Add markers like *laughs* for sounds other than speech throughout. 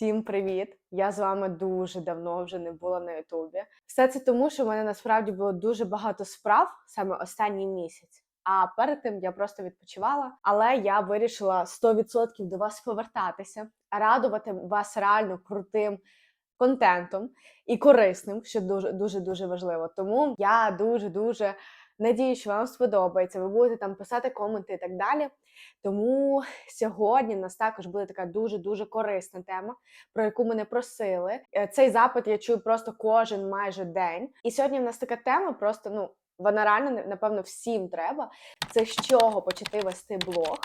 Всім привіт! Я з вами дуже давно вже не була на Ютубі. Все це тому, що в мене насправді було дуже багато справ саме останній місяць. А перед тим я просто відпочивала, але я вирішила 100% до вас повертатися, радувати вас реально крутим контентом і корисним, що дуже дуже дуже важливо. Тому я дуже дуже надію, що вам сподобається. Ви будете там писати коменти і так далі. Тому сьогодні в нас також буде така дуже дуже корисна тема, про яку мене просили. Е, Цей запит я чую просто кожен майже день. І сьогодні в нас така тема, просто ну вона реально напевно всім треба. Це з чого почати вести блог,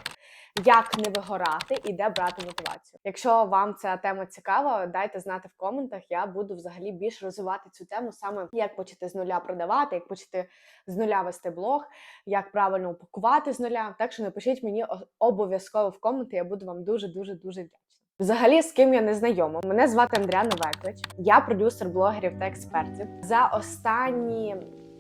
як не вигорати і де брати мотивацію. Якщо вам ця тема цікава, дайте знати в коментах. Я буду взагалі більш розвивати цю тему саме як почати з нуля продавати, як почати з нуля вести блог, як правильно упакувати з нуля. Так що напишіть мені обов'язково в коменти. Я буду вам дуже дуже дуже вдячна. Взагалі, з ким я не знайома. Мене звати Андріана Веклич. Я продюсер блогерів та експертів. За останні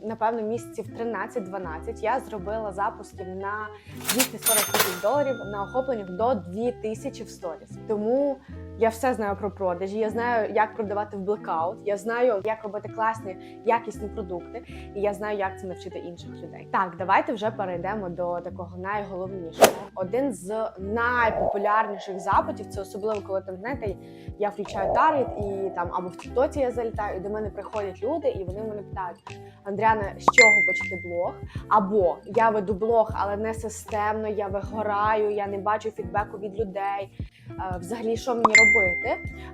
напевно місяців 13-12 я зробила запусків на 240 тисяч доларів на охопленнях до 2000 в сторіс. Тому я все знаю про продажі. Я знаю, як продавати в блекаут. Я знаю, як робити класні якісні продукти, і я знаю, як це навчити інших людей. Так, давайте вже перейдемо до такого найголовнішого. Один з найпопулярніших запитів це особливо, коли там знаєте, я включаю таргет і там або в Тіктоці я залітаю, і до мене приходять люди, і вони мене питають: Андріана, з чого почати блог? Або я веду блог, але не системно, я вигораю, я не бачу фідбеку від людей. Е, Взагалі, що мені робити?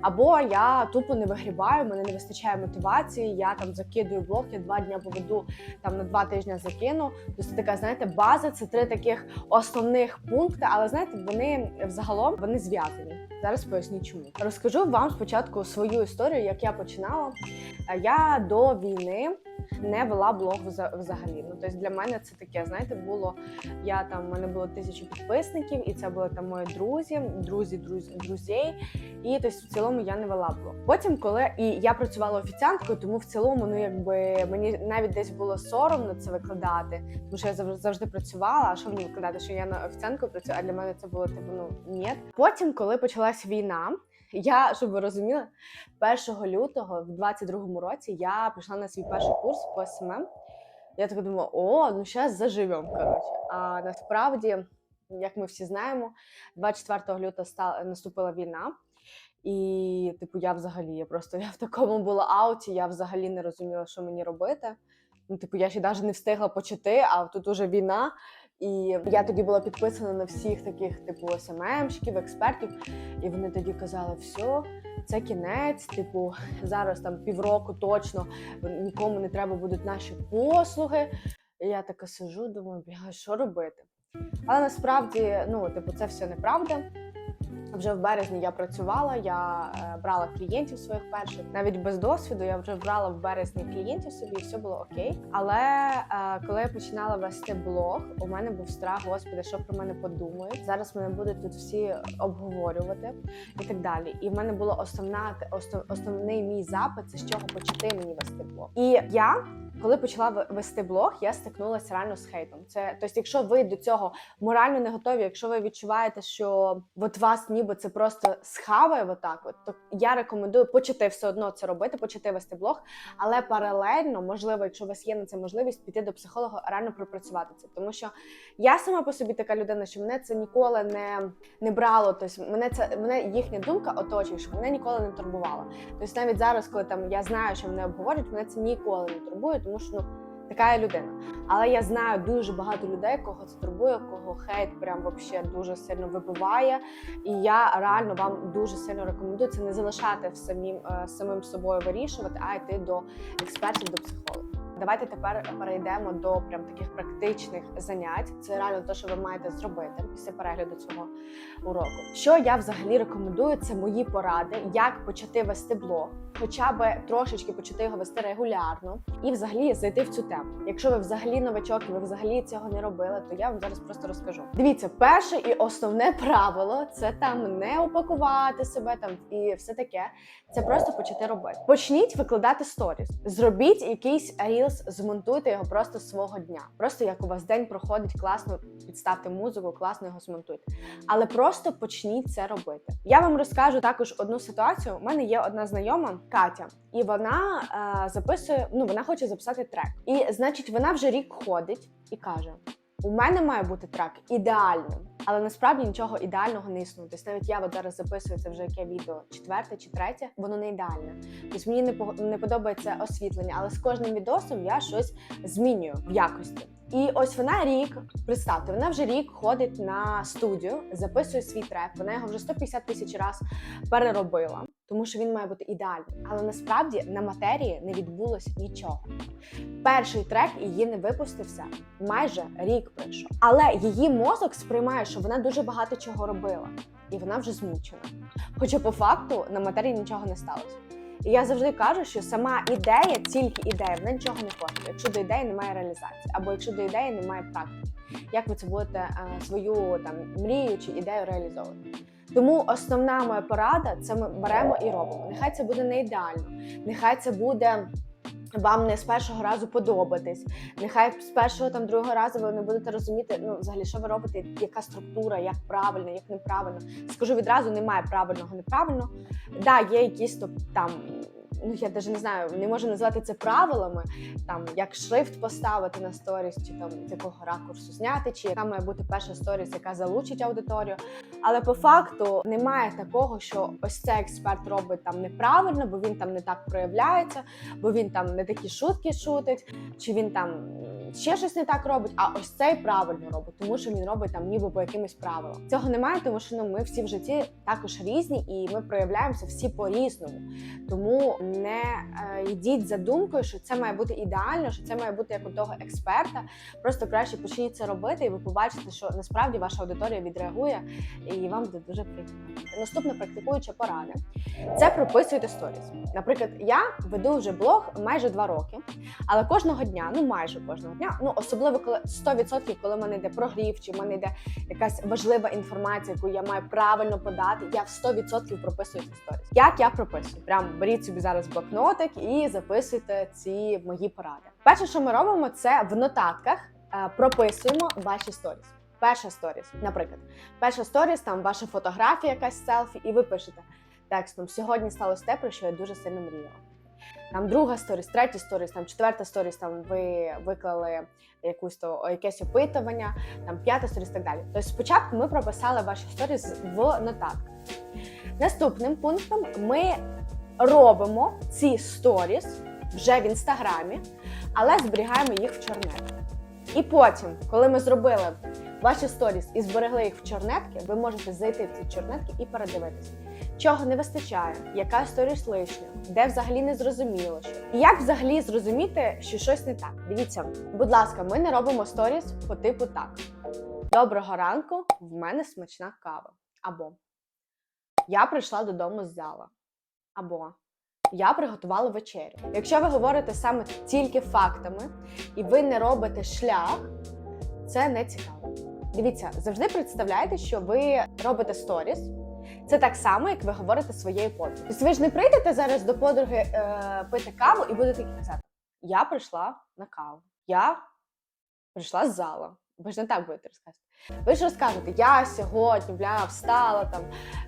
Або я тупо не вигрібаю, мене не вистачає мотивації. Я там закидую блок, я два дні поведу там на два тижні закину. Тобто це така, знаєте, база це три таких основних пункти, але знаєте, вони взагалом вони зв'язані. Зараз поясню чому. Розкажу вам спочатку свою історію, як я починала. Е, Я до війни не вела блог взагалі. Ну тобто для мене це таке, знаєте, було я там в мене було тисячу підписників, і це були там мої друзі, друзі, друзі, друзей. І тобто, в цілому я не вела блог. Потім, коли і я працювала офіціанткою, тому в цілому, ну якби мені навіть десь було соромно це викладати, тому що я завжди, працювала. А що мені викладати? Що я на офіціанткою працюю? А для мене це було типу, ну ні. Потім, коли почалась війна. Я, щоб ви розуміли, 1 лютого в 22-му році я прийшла на свій перший курс по СММ. Я так думала, о, ну зараз заживемо. Коротше. А насправді, як ми всі знаємо, 24 лютого стала наступила війна. І, типу, я взагалі, я просто я в такому була ауті, я взагалі не розуміла, що мені робити. Ну, типу, я ще навіть не встигла почати, а тут уже війна. І я тоді була підписана на всіх таких, типу, СММщиків, експертів. І вони тоді казали, все, це кінець, типу, зараз там півроку точно нікому не треба будуть наші послуги. І я така сижу, думаю, що робити? Але насправді, ну, типу, це все неправда. Вже в березні я працювала, я е, брала клієнтів своїх перших, навіть без досвіду. Я вже брала в березні клієнтів собі, і все було окей. Але е, коли я починала вести блог, у мене був страх, господи, що про мене подумають. Зараз мене будуть тут всі обговорювати і так далі. І в мене було основна основ- основний мій запит, це з чого почати мені вести блог. І я. Коли почала вести блог, я стикнулася реально з хейтом. Це тобто, якщо ви до цього морально не готові, якщо ви відчуваєте, що от вас ніби це просто схаває, отак, от то я рекомендую почати все одно це робити, почати вести блог, але паралельно, можливо, якщо у вас є на це можливість, піти до психолога, реально пропрацювати це. Тому що я сама по собі така людина, що мене це ніколи не, не брало. Тобто мене це мене їхня думка оточує, що мене ніколи не турбувала. Тобто навіть зараз, коли там я знаю, що мене обговорюють, мене це ніколи не турбує, тому що ну. Така я людина. Але я знаю дуже багато людей, кого це турбує, кого хейт прям вообще дуже сильно вибиває. І я реально вам дуже сильно рекомендую це не залишати в самим, е, самим собою вирішувати, а йти до експертів, до психологів. Давайте тепер перейдемо до прям таких практичних занять. Це реально те, що ви маєте зробити після перегляду цього уроку. Що я взагалі рекомендую, це мої поради, як почати вести блог, хоча би трошечки почати його вести регулярно і взагалі зайти в цю тему. Якщо ви взагалі новачок і ви взагалі цього не робили, то я вам зараз просто розкажу. Дивіться, перше і основне правило це там не упакувати себе там і все таке. Це просто почати робити. Почніть викладати сторіс. Зробіть якийсь рілс Плюс змонтуйте його просто свого дня. Просто як у вас день проходить, класно підставте музику, класно його змонтуйте. Але просто почніть це робити. Я вам розкажу також одну ситуацію. У мене є одна знайома Катя, і вона е, записує. Ну вона хоче записати трек. І значить, вона вже рік ходить і каже: у мене має бути трек ідеальним, але насправді нічого ідеального не існує. Тобто навіть я от зараз записую це вже яке відео четверте чи третє, воно не ідеальне. Тобто мені не не подобається освітлення, але з кожним відосом я щось змінюю в якості. І ось вона рік, представте, вона вже рік ходить на студію, записує свій трек. Вона його вже 150 тисяч разів переробила, тому що він має бути ідеальним. Але насправді на матерії не відбулося нічого. Перший трек її не випустився майже рік пройшов. Але її мозок сприймає, що вона дуже багато чого робила, і вона вже змучена. Хоча по факту на матерії нічого не сталося. І я завжди кажу, що сама ідея, тільки ідея, вона нічого не коштує, якщо до ідеї немає реалізації, або якщо до ідеї немає практики. Як ви це будете е, свою там мрію чи ідею реалізовувати? Тому основна моя порада це ми беремо і робимо. Нехай це буде не ідеально, нехай це буде вам не з першого разу подобатись. Нехай з першого там другого разу ви не будете розуміти, ну взагалі, що ви робите, яка структура, як правильно, як неправильно. Скажу відразу, немає правильного, неправильно. Да, є якісь то там. Ну, я навіть не знаю, не можу назвати це правилами, там як шрифт поставити на сторіс, чи там якого ракурсу зняти, чи яка має бути перша сторіс, яка залучить аудиторію. Але по факту немає такого, що ось цей експерт робить там неправильно, бо він там не так проявляється, бо він там не такі шутки шутить, чи він там ще щось не так робить. А ось цей правильно робить, тому що він робить там ніби по якимось правилам. Цього немає, тому що ну ми всі в житті також різні, і ми проявляємося всі по-різному. Тому не е, йдіть за думкою, що це має бути ідеально, що це має бути як у того експерта. Просто краще почніть це робити, і ви побачите, що насправді ваша аудиторія відреагує, і вам буде дуже приємно. Наступна практикуюча порада це прописуйте сторіс. Наприклад, я веду вже блог майже два роки, але кожного дня, ну майже кожного дня, ну особливо коли 100%, коли в мене йде прогрів, чи в мене йде якась важлива інформація, яку я маю правильно подати, я в 100% прописую ці сторіс. Як я прописую? Прям беріть собі зараз блокнотик і записуйте ці мої поради. Перше, що ми робимо, це в нотатках е, прописуємо ваші сторіс. Перша сторіс, наприклад, перша сторіс, там ваша фотографія, якась селфі, і ви пишете текстом: сьогодні сталося те, про що я дуже сильно мріяла. Там друга сторіс, третя сторіс, там четверта сторіс, там ви виклали якусь то якесь опитування, там п'ята сторіс так далі. Тобто спочатку ми прописали ваші сторіс в нотатках. Наступним пунктом ми робимо ці сторіс вже в інстаграмі, але зберігаємо їх в чорнетки. І потім, коли ми зробили ваші сторіс і зберегли їх в чорнетки, ви можете зайти в ці чорнетки і передивитися, чого не вистачає, яка сторіс лишня, де взагалі не зрозуміло що. І як взагалі зрозуміти, що щось не так. Дивіться, будь ласка, ми не робимо сторіс по типу так. Доброго ранку, в мене смачна кава. Або я прийшла додому з зала. Або я приготувала вечерю. Якщо ви говорите саме тільки фактами і ви не робите шлях, це не цікаво. Дивіться, завжди представляйте, що ви робите сторіс. Це так само, як ви говорите своєю подругою. Тобто ви ж не прийдете зараз до подруги е, пити каву і будете казати: Я прийшла на каву, я прийшла з зала. Ви ж не так будете розказувати. Ви ж розкажете, я сьогодні бля, встала там,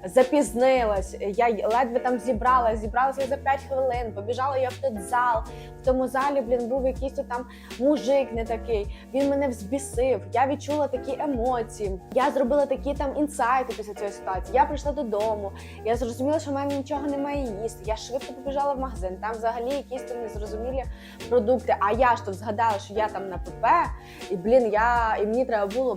запізнилась, я ледве там зібралась, зібралася за 5 хвилин, побіжала я в той зал. В тому залі, блін, був якийсь там мужик не такий. Він мене взбісив. Я відчула такі емоції. Я зробила такі там інсайти після цієї ситуації. Я прийшла додому. Я зрозуміла, що в мене нічого немає їсти. Я швидко побіжала в магазин. Там взагалі якісь там незрозумілі продукти. А я ж то згадала, що я там на ПП, і блін, я і мені треба було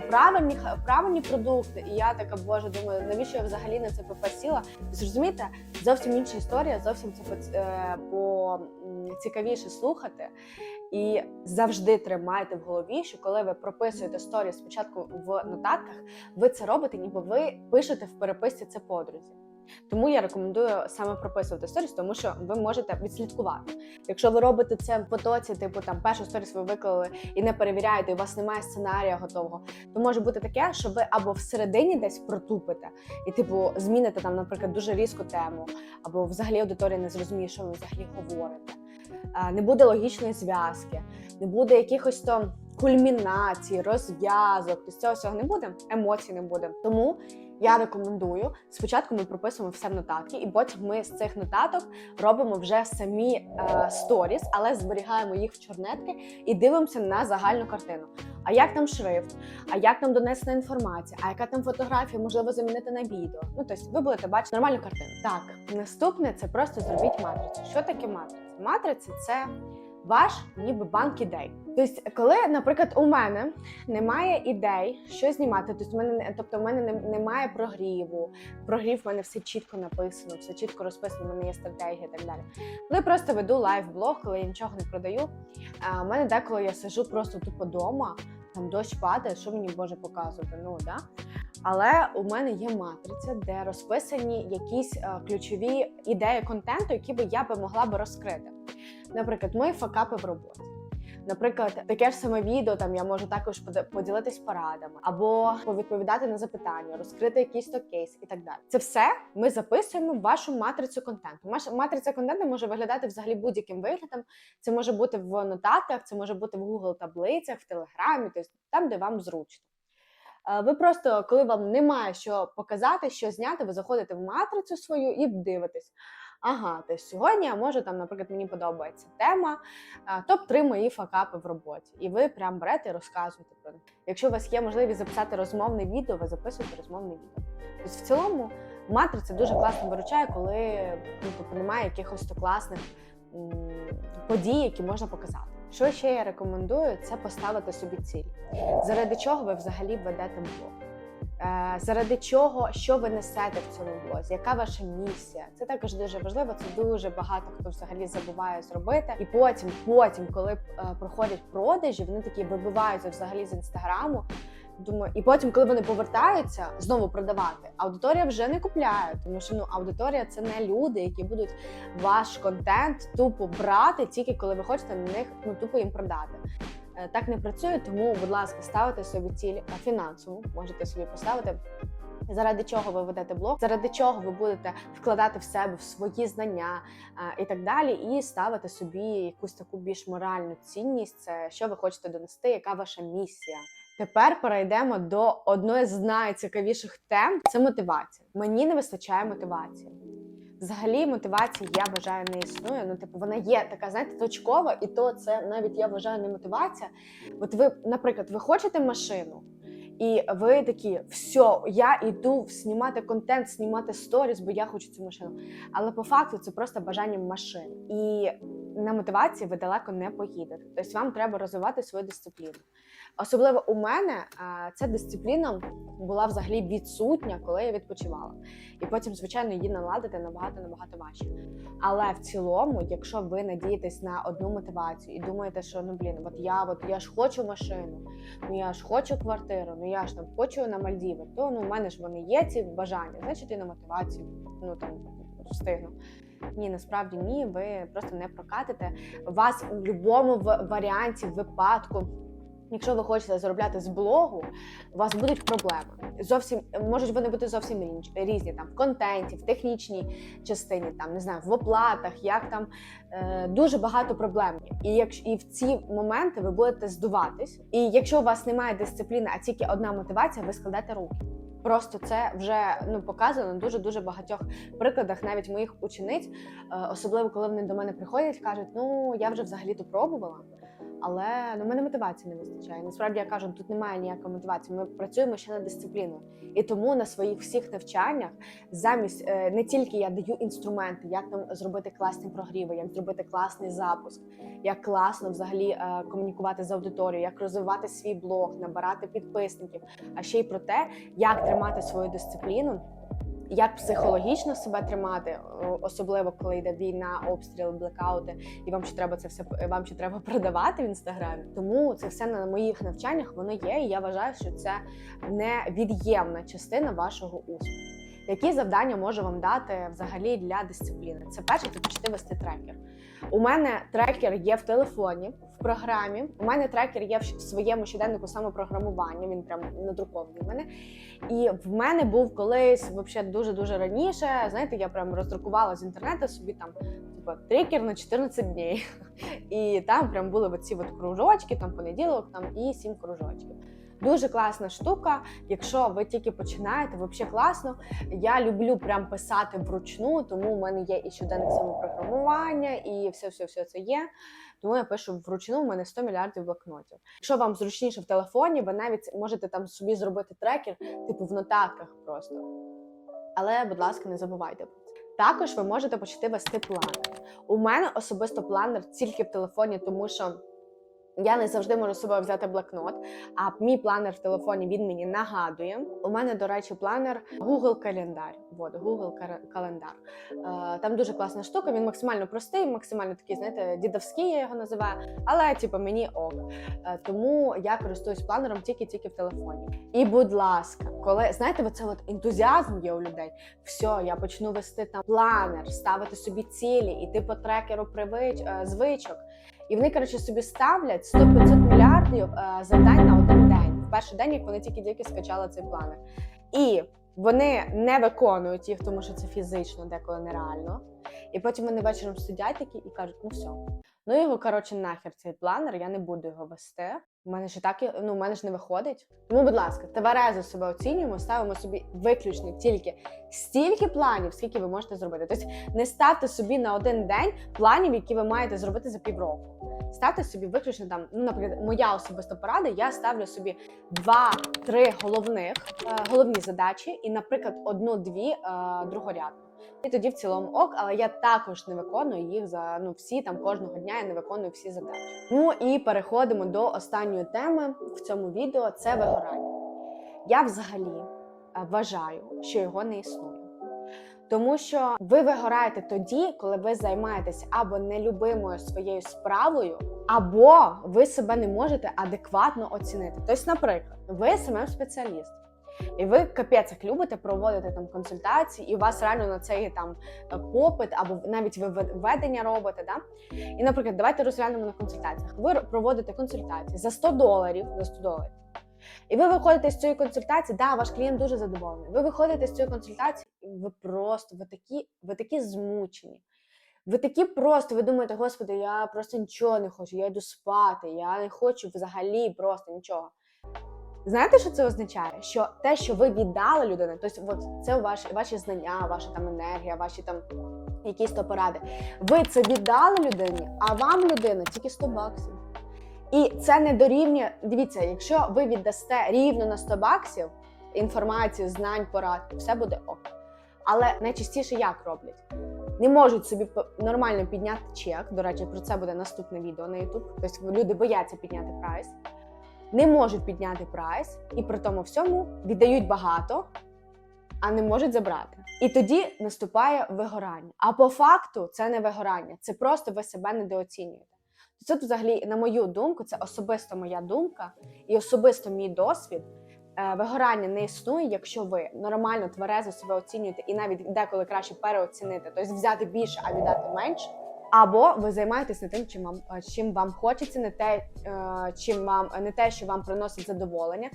правильні правильні продукти. І я така, боже, думаю, навіщо я взагалі на це попасіла? сіла? Тобто, зовсім інша історія, зовсім це е, по цікавіше слухати. І завжди тримайте в голові, що коли ви прописуєте сторіс спочатку в нотатках, ви це робите, ніби ви пишете в переписці це подрузі. Тому я рекомендую саме прописувати сторіс, тому що ви можете відслідкувати. Якщо ви робите це в потоці, типу там першу сторіс ви виклали і не перевіряєте, і у вас немає сценарія готового, то може бути таке, що ви або всередині десь протупите, і типу зміните там, наприклад, дуже різку тему, або взагалі аудиторія не зрозуміє, що ви взагалі говорите. не буде логічної зв'язки, не буде якихось то кульмінацій, розв'язок. Тобто цього всього не буде, емоцій не буде. Тому я рекомендую спочатку ми прописуємо все в нотатки, і потім ми з цих нотаток робимо вже самі е, сторіс, але зберігаємо їх в чорнетки і дивимося на загальну картину. А як там шрифт, а як там донесена інформація, а яка там фотографія можливо замінити на відео. Ну тобто ви будете бачити нормальну картину. Так, наступне це просто зробіть матрицю. Що таке матриця? Матриця це ваш ніби банк ідей. Тобто, коли, наприклад, у мене немає ідей, що знімати, тобто в мене не- тобто в мене немає прогріву. Прогрів в мене все чітко написано, все чітко розписано, в мене є стратегія і так далі. Коли просто веду лайв-блог, коли я нічого не продаю. А, у мене деколи я сижу просто тупо вдома, там дощ падає, що мені може показувати. Ну да. Але у мене є матриця, де розписані якісь е, ключові ідеї контенту, які би я би могла би розкрити. Наприклад, мої факапи в роботі. Наприклад, таке ж саме відео там я можу також поділитись порадами або повідповідати на запитання, розкрити якийсь то кейс і так далі. Це все ми записуємо в вашу матрицю контенту. Матриця контенту може виглядати взагалі будь-яким виглядом. Це може бути в нотатках, це може бути в Google таблицях, в Телеграмі, тобто там, де вам зручно. Е, Ви просто, коли вам немає що показати, що зняти, ви заходите в матрицю свою і дивитесь. Ага, то сьогодні я можу там, наприклад, мені подобається тема топ 3 мої факапи в роботі. І ви прям берете і розказуєте про них. Якщо у вас є можливість записати розмовне відео, ви записуєте розмовне відео. Тобто, в цілому, матриця дуже класно виручає, коли ну, тобто, немає якихось то класних подій, які можна показати. Що ще я рекомендую, це поставити собі ціль. Заради чого ви взагалі ведете блог? Е, заради чого, що ви несете в цьому блозі, яка ваша місія? Це також дуже важливо. Це дуже багато хто взагалі забуває зробити. І потім, потім, коли е, проходять продажі, вони такі вибиваються взагалі з інстаграму. Думаю, і потім, коли вони повертаються знову продавати, аудиторія вже не купляє, тому що ну аудиторія це не люди, які будуть ваш контент тупо брати, тільки коли ви хочете на них ну тупо їм продати. Е, Так не працює, тому, будь ласка, ставте собі ціль е, фінансову, можете собі поставити. Заради чого ви ведете блог, заради чого ви будете вкладати в себе в свої знання е, і так далі, і ставити собі якусь таку більш моральну цінність, це що ви хочете донести, яка ваша місія. Тепер перейдемо до одної з найцікавіших тем це мотивація. Мені не вистачає мотивації. Взагалі, мотивації я вважаю не існує. Ну, типу, вона є така, знаєте, точкова, і то це навіть я вважаю не мотивація. От ви, наприклад, ви хочете машину, і ви такі, все, я йду знімати контент, знімати сторіс, бо я хочу цю машину. Але по факту це просто бажання машин. І на мотивації ви далеко не поїдете. Тобто вам треба розвивати свою дисципліну. Особливо у мене ця дисципліна була взагалі відсутня, коли я відпочивала. І потім, звичайно, її наладити набагато набагато важче. Але в цілому, якщо ви надієтесь на одну мотивацію і думаєте, що ну блін, от я от я ж хочу машину, ну я ж хочу квартиру, ну я ж там хочу на Мальдіви, то ну в мене ж вони є ці бажання, значить і на мотивацію ну там встигну. Ні, насправді ні, ви просто не прокатите. Вас в будь-якому варіанті, випадку. Якщо ви хочете заробляти з блогу, у вас будуть проблеми. Зовсім можуть вони бути зовсім різні там в контенті, в технічній частині, там не знаю, в оплатах, як там е, дуже багато проблем. І якщо і в ці моменти ви будете здуватись. І якщо у вас немає дисципліни, а тільки одна мотивація, ви складете руки. Просто це вже ну показано дуже дуже багатьох прикладах, навіть моїх учениць, е, особливо коли вони до мене приходять, кажуть: ну я вже взагалі то пробувала. Але ну, мене мотивації не вистачає. Насправді я кажу, тут немає ніякої мотивації. Ми працюємо ще над дисципліною. І тому на своїх всіх навчаннях замість е, не тільки я даю інструменти, як там зробити класні прогріви, як зробити класний запуск, як класно взагалі е, комунікувати з аудиторією, як розвивати свій блог, набирати підписників, а ще й про те, як тримати свою дисципліну. Як психологічно себе тримати, особливо коли йде війна, обстріли, блекаути, і вам ще треба це все вам ще треба *laughs* продавати в інстаграмі. Тому це все на моїх навчаннях воно є. І я вважаю, що це невід'ємна частина вашого успіху. Які завдання може вам дати взагалі для дисципліни? Це перше, це почати вести трекер. У мене трекер є в телефоні, в програмі. У мене трекер є в своєму щоденнику самопрограмування. Він прям надрукований в мене. І в мене був колись, взагалі, дуже дуже раніше. Знаєте, я прям роздрукувала з інтернету собі там, типу, трекер на 14 днів. *laughs* І там прям були оці от кружочки, там понеділок, там і сім кружочків. Дуже класна штука. Якщо ви тільки починаєте, взагалі класно. Я люблю прям писати вручну, тому в мене є і щоденник самопрограмування, і все, все, все це є. Тому я пишу вручну, в мене 100 мільярдів блокнотів. Якщо вам зручніше в телефоні, ви навіть можете там собі зробити трекер, типу в нотатках просто. Але, будь ласка, не забувайте. Також ви можете почати вести планер. У мене особисто планер тільки в телефоні, тому що я не завжди можу з собою взяти блокнот, а мій планер в телефоні він мені нагадує. У мене, до речі, планер Google календар. Вот, Google календар. Е, Там дуже класна штука. Він максимально простий, максимально такий, знаєте, дідовський я його називаю. Але типу, мені ок. Е, Тому я користуюсь планером тільки-тільки в телефоні. І, будь ласка, коли знаєте, оце от ентузіазм є у людей. Все, я почну вести там планер, ставити собі цілі, іти по трекеру привич, е, звичок. І вони, коротше, собі ставлять 100-500 мільярдів е, завдань на один день. В перший день, як вони тільки-тільки скачали цей планер. І вони не виконують їх, тому що це фізично, деколи нереально. І потім вони вечором сидять такі і кажуть: ну все. Ну його, коротше, нахер цей планер, я не буду його вести. У мене ж і так ну, у мене ж не виходить. Тому, будь ласка, тверезо себе оцінюємо, ставимо собі виключно тільки стільки планів, скільки ви можете зробити. Тобто не ставте собі на один день планів, які ви маєте зробити за півроку. Ставте собі виключно там, ну, наприклад, моя особиста порада, я ставлю собі два-три головних е, головні задачі, і, наприклад, одну-дві е, другорядних. І тоді в цілому ок, але я також не виконую їх за ну всі там кожного дня. Я не виконую всі задачі. Ну і переходимо до останньої теми в цьому відео. Це вигорання. Я взагалі е, вважаю, що його не існує. Тому що ви вигораєте тоді, коли ви займаєтесь або нелюбимою своєю справою, або ви себе не можете адекватно оцінити. Тобто, наприклад, ви смм спеціаліст. І ви капець як любите проводити там консультації, і у вас реально на це є там е, попит, або навіть ви ве- ведення робите. Да? І, наприклад, давайте розглянемо на консультаціях. Ви проводите консультації за 100 доларів, за 100 доларів. І ви виходите з цієї консультації, да, ваш клієнт дуже задоволений. Ви виходите з цієї консультації, і ви просто ви такі, ви такі змучені. Ви такі просто, ви думаєте, господи, я просто нічого не хочу, я йду спати, я не хочу взагалі просто нічого. Знаєте, що це означає? Що те, що ви віддали людині, тобто от це ваші, ваші знання, ваша там енергія, ваші там якісь то поради. Ви це віддали людині, а вам людина тільки 100 баксів. І це не дорівнює. Дивіться, якщо ви віддасте рівно на 100 баксів інформацію, знань, порад, все буде ок. Але найчастіше як роблять? Не можуть собі нормально підняти чек. До речі, про це буде наступне відео на YouTube. Тобто люди бояться підняти прайс, не можуть підняти прайс, і при тому всьому віддають багато, а не можуть забрати. І тоді наступає вигорання. А по факту це не вигорання, це просто ви себе недооцінюєте. Це взагалі, на мою думку, це особисто моя думка і особисто мій досвід. Е, Вигорання не існує, якщо ви нормально тверезо себе оцінюєте і навіть деколи краще переоцінити, тобто взяти більше, а віддати менше. Або ви займаєтесь не тим, чим вам е, чим вам хочеться, не те, е, чим вам не те, що вам приносить задоволення.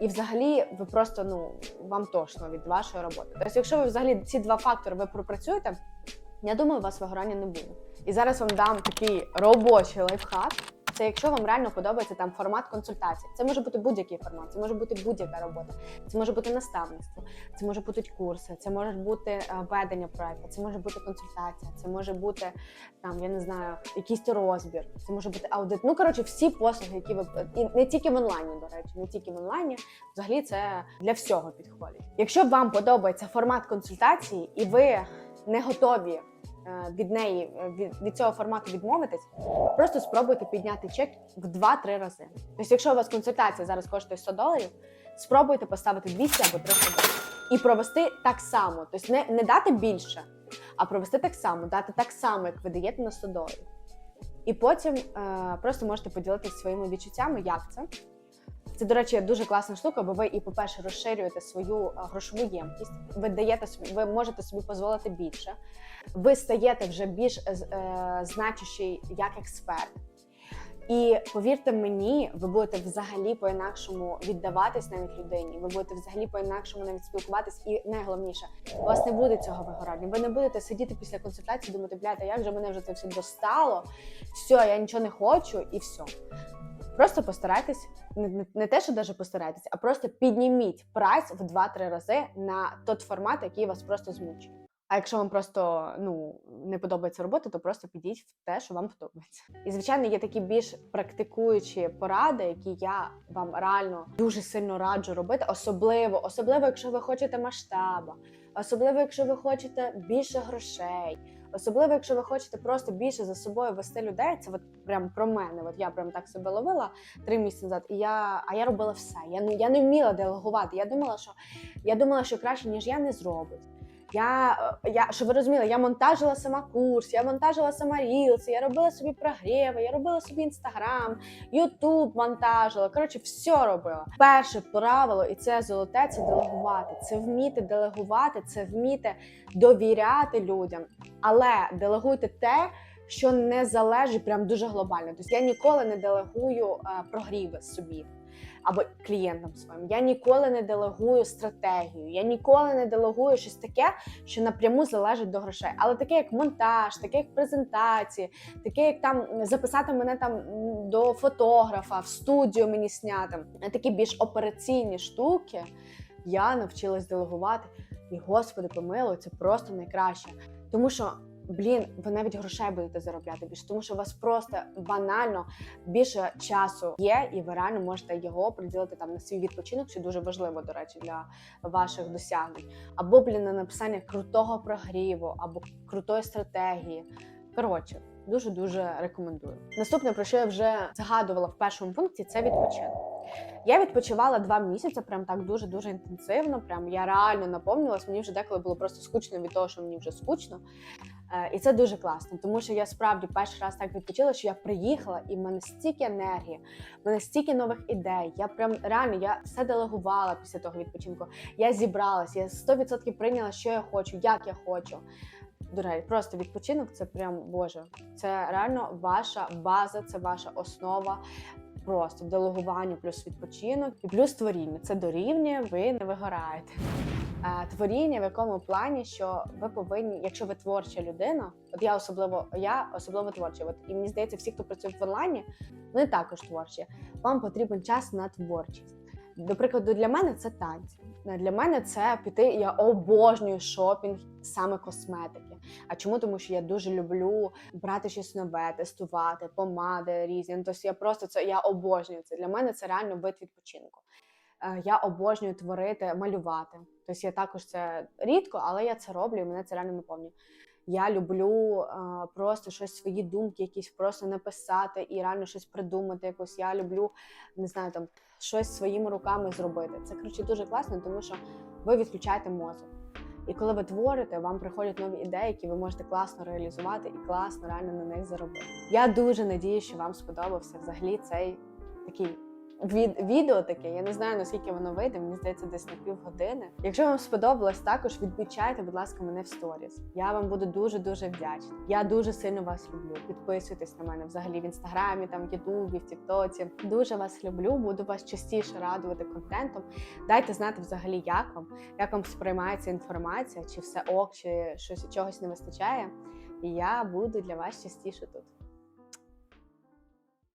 І взагалі ви просто ну вам тошно від вашої роботи. Тобто, якщо ви взагалі ці два фактори ви пропрацюєте, я думаю, у вас вигорання не буде. І зараз вам дам такий робочий лайфхак. Це якщо вам реально подобається там формат консультації. Це може бути будь-який формат, це може бути будь-яка робота, це може бути наставництво, це може бути курси, це може бути е, ведення проекту, це може бути консультація, це може бути там, я не знаю, якийсь розбір, це може бути аудит. Ну коротше, всі послуги, які ви і не тільки в онлайні, до речі, не тільки в онлайні, взагалі це для всього підходить. Якщо вам подобається формат консультації і ви не готові від неї е, від, від цього формату відмовитись, просто спробуйте підняти чек в 2-3 рази. Тобто, якщо у вас консультація зараз коштує 100 доларів, спробуйте поставити 200 або 300 доларів і провести так само. Тобто не, не дати більше, а провести так само, дати так само, як ви даєте на 100 доларів. І потім е, просто можете поділитися своїми відчуттями, як це. Це, до речі, дуже класна штука, бо ви і, по-перше, розширюєте свою е, грошову ємкість. Ви даєте собі, ви можете собі дозволити більше. Ви стаєте вже більш е, е, значущий як експерт. І повірте мені, ви будете взагалі по-інакшому віддаватись навіть людині. Ви будете взагалі по-інакшому навіть спілкуватись. І найголовніше, у вас не буде цього вигорання. Ви не будете сидіти після консультації, думати, блядь, а як же мене вже це все достало? Все, я нічого не хочу, і все. Просто постарайтесь, не, не, те, що даже постарайтесь, а просто підніміть прайс в 2-3 рази на той формат, який вас просто змучує. А якщо вам просто ну не подобається робота, то просто підіть в те, що вам подобається. І звичайно, є такі більш практикуючі поради, які я вам реально дуже сильно раджу робити, особливо, особливо, якщо ви хочете масштаба, особливо, якщо ви хочете більше грошей. Особливо, якщо ви хочете просто більше за собою вести людей, це от прям про мене. От я прям так себе ловила три місяці назад, і я, а я робила все. Я я не вміла делегувати. Я думала, що я думала, що краще ніж я не зробить. Я, е, я щоб ви розуміли, я монтажила сама курс, я монтажила сама рілси, я робила собі прогріви, я робила собі інстаграм, Ютуб монтажила. Коротше, все робила. Перше правило, і це золоте, це делегувати. Це вміти делегувати, це вміти довіряти людям. Але делегуйте те, що не залежить прям дуже глобально. Тобто я ніколи не делегую е, прогріви собі або клієнтам своїм. Я ніколи не делегую стратегію. Я ніколи не делегую щось таке, що напряму залежить до грошей. Але таке, як монтаж, таке як презентації, таке, як там записати мене там до фотографа, в студію мені сняти. Такі більш операційні штуки я навчилась делегувати. І господи, помилуй, це просто найкраще. Тому що. Блін, ви навіть грошей будете заробляти більше, тому що у вас просто банально більше часу є, і ви реально можете його приділити там на свій відпочинок, що дуже важливо, до речі, для ваших досягнень. Або блін, на написання крутого прогріву, або крутої стратегії. Коротше, дуже дуже рекомендую. Наступне, про що я вже згадувала в першому пункті, це відпочинок. Я відпочивала два місяці, прям так дуже дуже інтенсивно. Прям я реально наповнилась. Мені вже деколи було просто скучно від того, що мені вже скучно. Е, І це дуже класно, тому що я справді перший раз так відпочила, що я приїхала, і в мене стільки енергії, в мене стільки нових ідей. Я прям реально я все делегувала після того відпочинку. Я зібралась, я 100% прийняла, що я хочу, як я хочу. До речі, просто відпочинок це прям боже. Це реально ваша база, це ваша основа. Просто делегування плюс відпочинок і плюс творіння. Це дорівнює, ви не вигораєте. Е, Творіння в якому плані, що ви повинні, якщо ви творча людина, от я особливо, я особливо творча. От і мені здається, всі, хто працює в онлайні, вони також творчі. Вам потрібен час на творчість. До прикладу, для мене це танці. Для мене це піти. Я обожнюю шопінг саме косметики. А чому? Тому що я дуже люблю брати щось нове, тестувати, помади різні. Ну, Тобто я просто це я обожнюю це. Для мене це реально вид відпочинку. Е, Я обожнюю творити, малювати. Тобто я також це рідко, але я це роблю і мене це реально наповнює. Я люблю е, просто щось свої думки, якісь просто написати і реально щось придумати. Якось я люблю не знаю там щось своїми руками зробити. Це коротше дуже класно, тому що ви відключаєте мозок. І коли ви творите, вам приходять нові ідеї, які ви можете класно реалізувати і класно реально на них заробити. Я дуже надію, що вам сподобався взагалі цей такий від, відео таке. Я не знаю наскільки воно вийде. Мені здається, десь на півгодини. Якщо вам сподобалось, також відмічайте, будь ласка, мене в сторіс. Я вам буду дуже дуже вдячна. Я дуже сильно вас люблю. Підписуйтесь на мене взагалі в інстаграмі, там Ютубі, в Тіктоці. Дуже вас люблю. Буду вас частіше радувати контентом. Дайте знати взагалі, як вам, як вам сприймається інформація, чи все ок, чи щось чогось не вистачає. І я буду для вас частіше тут.